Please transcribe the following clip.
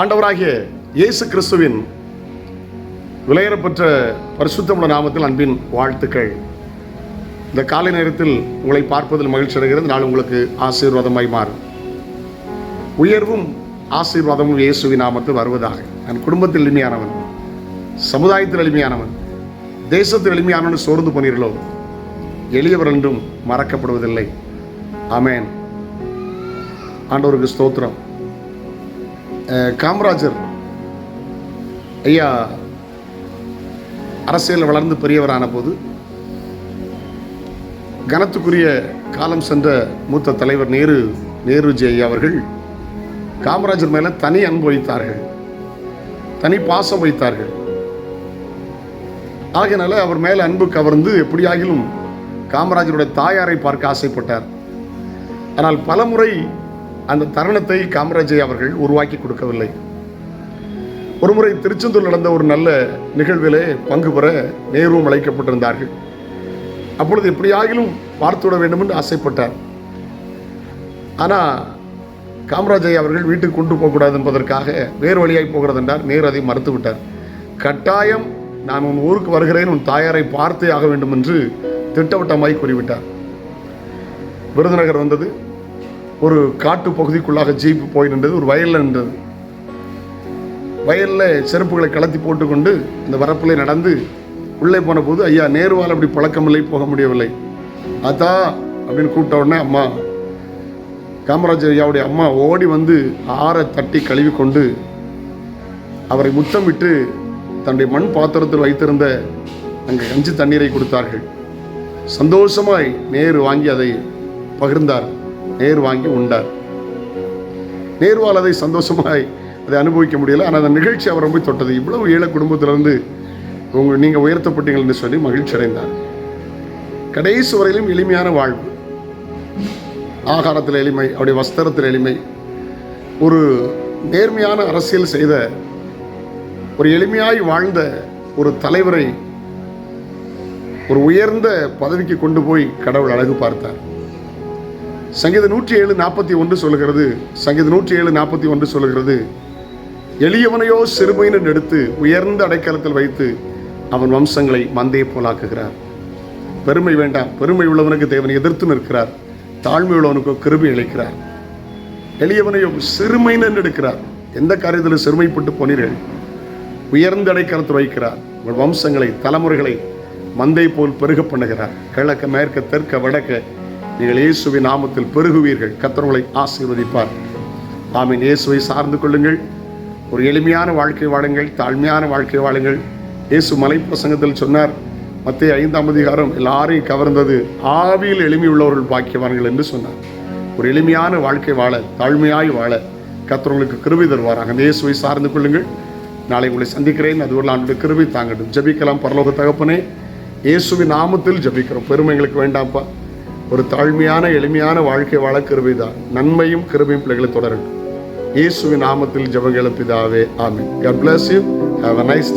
ஆண்டவராகிய இயேசு கிறிஸ்துவின் விலையேறப்பெற்ற பரிசுத்தமுள்ள நாமத்தில் அன்பின் வாழ்த்துக்கள். இந்த காலை நேரத்தில் உங்களை பார்ப்பதில் மகிழ்ச்சி அடைகிறது. நாள் உங்களுக்கு ஆசீர்வாதமாய் மாறும். உயர்வும் ஆசீர்வாதமும் இயேசுவின் நாமத்தில் வருவதாக. நான் குடும்பத்தில் எளிமையானவன் சமுதாயத்தில் எளிமையானவன் தேசத்தில் எளிமையானவன் சோர்ந்து போனீர்களோ எளியவர் என்றும் மறக்கப்படுவதில்லை. ஆமேன். ஆண்டவருக்கு ஸ்தோத்திரம். காமராஜர். ஐயா அரசியல் வளர்ந்து பெரியவரான போது கனத்துக்குரிய காலம் சென்ற மூத்த தலைவர் நேரு நேருஜி ஐயா அவர்கள் காமராஜர் மேலே தனி அன்பு வைத்தார்கள். தனி பாசம் வைத்தார்கள். ஆகையினால அவர் மேலே அன்பு கவர்ந்து எப்படியாகிலும் காமராஜருடைய தாயாரை பார்க்க ஆசைப்பட்டார். ஆனால் பலமுறை அந்த தருணத்தை காமராஜை அவர்கள் உருவாக்கி கொடுக்கவில்லை. ஒருமுறை திருச்செந்தூர் நடந்த ஒரு நல்ல நிகழ்விலே பங்கு பெற நேருவும் அழைக்கப்பட்டிருந்தார்கள். அப்பொழுது எப்படியாகிலும் பார்த்துவிட வேண்டும் என்று ஆசைப்பட்டார். ஆனால் காமராஜை அவர்கள் வீட்டுக்கு கொண்டு போகக்கூடாது என்பதற்காக வேறு வழியாய் போகிறது என்றார். நேரு அதை மறுத்துவிட்டார். கட்டாயம் நான் உன் ஊருக்கு வருகிறேன் உன் தாயாரை பார்த்தே ஆக வேண்டும் என்று திட்டவட்டமாய் கூறிவிட்டார். விருதுநகர் வந்தது. ஒரு காட்டு பகுதிக்குள்ளாக ஜீப் போய் நின்றது ஒரு வயலில் நின்றது. வயலில் செருப்புகளை கலத்தி போட்டுக்கொண்டு அந்த வரப்பிலே நடந்து உள்ளே போன போது ஐயா நேருவால் அப்படி பழக்கமில்லை போக முடியவில்லை. அதா அப்படின்னு கூப்பிட்ட உடனே அம்மா. காமராஜர் ஐயாவுடைய அம்மா ஓடி வந்து ஆற தட்டி கழுவி கொண்டு அவரை முத்தமிட்டு தன்னுடைய மண் பாத்திரத்தில் வைத்திருந்த அங்கே கஞ்சி தண்ணீரை கொடுத்தார்கள். சந்தோஷமாய் நேரு வாங்கி அதை பகிர்ந்தார். நேர் வாங்கி உண்டார். நேர்வால் அதை சந்தோஷமாய் அதை அனுபவிக்க முடியல. ஆனால் அந்த நிகழ்ச்சி அவர் ரொம்ப தொட்டது. இவ்வளவு ஏழை குடும்பத்திலிருந்து உங்க நீங்கள் உயர்த்தப்பட்டீங்கள் என்று சொல்லி மகிழ்ச்சி அடைந்தார் கடைசி வரையிலும் எளிமையான வாழ்வு. ஆகாரத்தில் எளிமை அவருடைய வஸ்திரத்தில் எளிமை. ஒரு நேர்மையான அரசியல் செய்த ஒரு எளிமையாய் வாழ்ந்த ஒரு தலைவரை ஒரு உயர்ந்த பதவிக்கு கொண்டு போய் கடவுள் அழகு பார்த்தார். சங்கீத நூற்றி ஏழு நாற்பத்தி ஒன்று சொல்லுகிறது. சங்கீத நூற்றி ஏழு நாற்பத்தி ஒன்று சொல்லுகிறது. எளியவனையோ சிறுமையினர் எடுத்து உயர்ந்த அடைக்கலத்தில் வைத்து அவன் வம்சங்களை மந்தையை போலாக்குகிறார் பெருமை வேண்டாம். பெருமை உள்ளவனுக்கு தேவனை எதிர்த்து நிற்கிறார். தாழ்மை உள்ளவனுக்கு கிருபி அளிக்கிறார். எளியவனையோ சிறுமையினர் எடுக்கிறார் எந்த காரியத்தில் சிறுமைப்பட்டு போனீர்கள்? உயர்ந்த அடைக்கலத்தில் வைக்கிறார். உங்கள் வம்சங்களை தலைமுறைகளை மந்தை போல் பெருக பண்ணுகிறார். கிழக்க மேற்க தெற்க வடக்க நீங்கள் இயேசுவின் நாமத்தில் பெருகுவீர்கள். கத்தர்களை ஆசீர்வதிப்பார். ஆமீன். இயேசுவை சார்ந்து கொள்ளுங்கள். ஒரு எளிமையான வாழ்க்கை வாழுங்கள். தாழ்மையான வாழ்க்கை வாழுங்கள். இயேசு மலை பிரசங்கத்தில் சொன்னார் மத்திய ஐந்தாம் அதிகாரம் எல்லாரையும் கவர்ந்தது ஆவியில் எளிமையுள்ளவர்கள் பாக்கியவான்கள் என்று சொன்னார். ஒரு எளிமையான வாழ்க்கை வாழ தாழ்மையாய் வாழ கத்தவங்களுக்கு கிருபை தருவாராக. அந்த இயேசுவை சார்ந்து கொள்ளுங்கள். நாளை உங்களை சந்திக்கிறேன். அது ஒரு ஆண்டு கிருபை தாங்கட்டும். ஜெபிக்கலாம் பரலோக தகப்பனே. இயேசுவின் நாமத்தில் ஜபிக்கிறோம். பெருமை எங்களுக்கு வேண்டாம்ப்பா. ஒரு தாழ்மையான எளிமையான வாழ்க்கை வாழ கிருபைதான் நன்மையும் கிருபையும் பிள்ளைகளை தொடரட்டும் இயேசுவின் நாமத்தில் ஜெபங்கள் பிதாவே ஆமென். God bless you. Have a nice